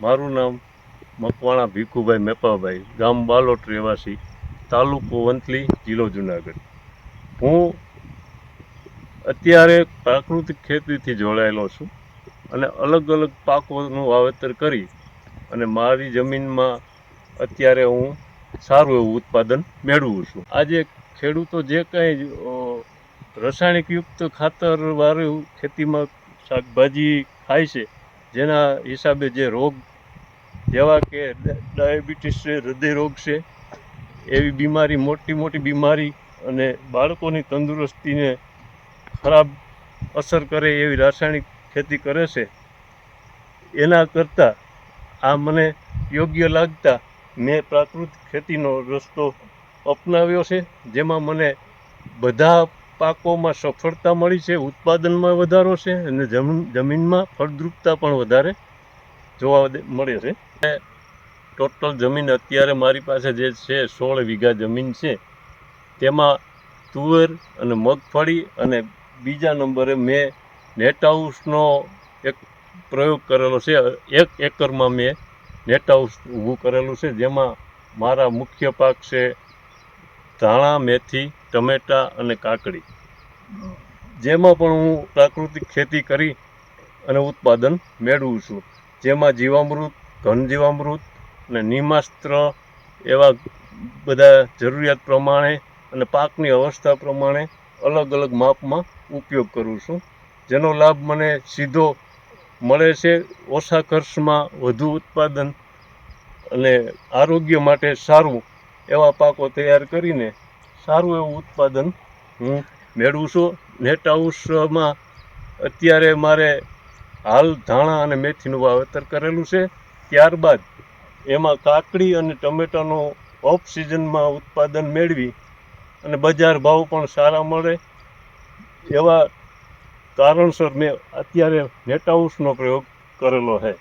મારું નામ મકવાણા ભીખુભાઈ મેપાભાઈ, ગામ બાલોટ રહેવાસી, તાલુકો વંથલી, જિલ્લો જુનાગઢ. હું અત્યારે પ્રાકૃતિક ખેતીથી જોડાયેલો છું અને અલગ અલગ પાકોનું વાવેતર કરી અને મારી જમીનમાં અત્યારે હું સારું એવું ઉત્પાદન મેળવું છું. આજે ખેડૂતો જે કંઈ રાસાયણિકયુક્ત ખાતરવાળું ખેતીમાં શાકભાજી ખાય છે જેના હિસાબે જે રોગ જેવા કે ડાયાબિટીસ છે હૃદયરોગ છે, એવી બીમારી, મોટી મોટી બીમારી અને બાળકોની તંદુરસ્તીને ખરાબ અસર કરે એવી રાસાયણિક ખેતી કરે છે, એના કરતાં આ મને યોગ્ય લાગતા મેં પ્રાકૃતિક ખેતીનો રસ્તો અપનાવ્યો છે, જેમાં મને બધા પાકોમાં સફળતા મળી છે, ઉત્પાદનમાં વધારો છે અને જમીન, જમીનમાં ફળદ્રુપતા પણ વધારે જોવા મળે છે. ટોટલ જમીન અત્યારે મારી પાસે જે છે, સોળ વીઘા જમીન છે. તેમાં તુવેર અને મગફળી અને બીજા નંબરે મેં નેટ હાઉસનો એક પ્રયોગ કરેલો છે, એક એકરમાં મેં નેટ હાઉસ ઊભું કરેલું છે, જેમાં મારા મુખ્ય પાક છે ધાણા, મેથી, ટમેટાં અને કાકડી. જેમાં પણ હું પ્રાકૃતિક ખેતી કરી અને ઉત્પાદન મેળવું છું. જેમાં જીવામૃત, ઘન જીવામૃત અને નિમાસ્ત્ર એવા બધા જરૂરિયાત પ્રમાણે અને પાકની અવસ્થા પ્રમાણે અલગ અલગ માપમાં ઉપયોગ કરું છું. જેનો લાભ મને સીધો મળે છે ઓછા ખર્ચમાં વધુ ઉત્પાદન અને આરોગ્ય માટે સારું એવા પાકો તૈયાર કરીને સારું એવું ઉત્પાદન હું મેળવું છું નેટ હાઉસમાં અત્યારે મારે હાલ ધાણા અને મેથીનું વાવેતર કરેલું છે. ત્યારબાદ એમાં કાકડી અને ટમેટાનો ઓફ સિઝનમાં ઉત્પાદન મેળવી અને બજાર ભાવ પણ સારા મળે. એવા કારણસર મેં અત્યારે નેટ હાઉસનો પ્રયોગ કરેલો છે.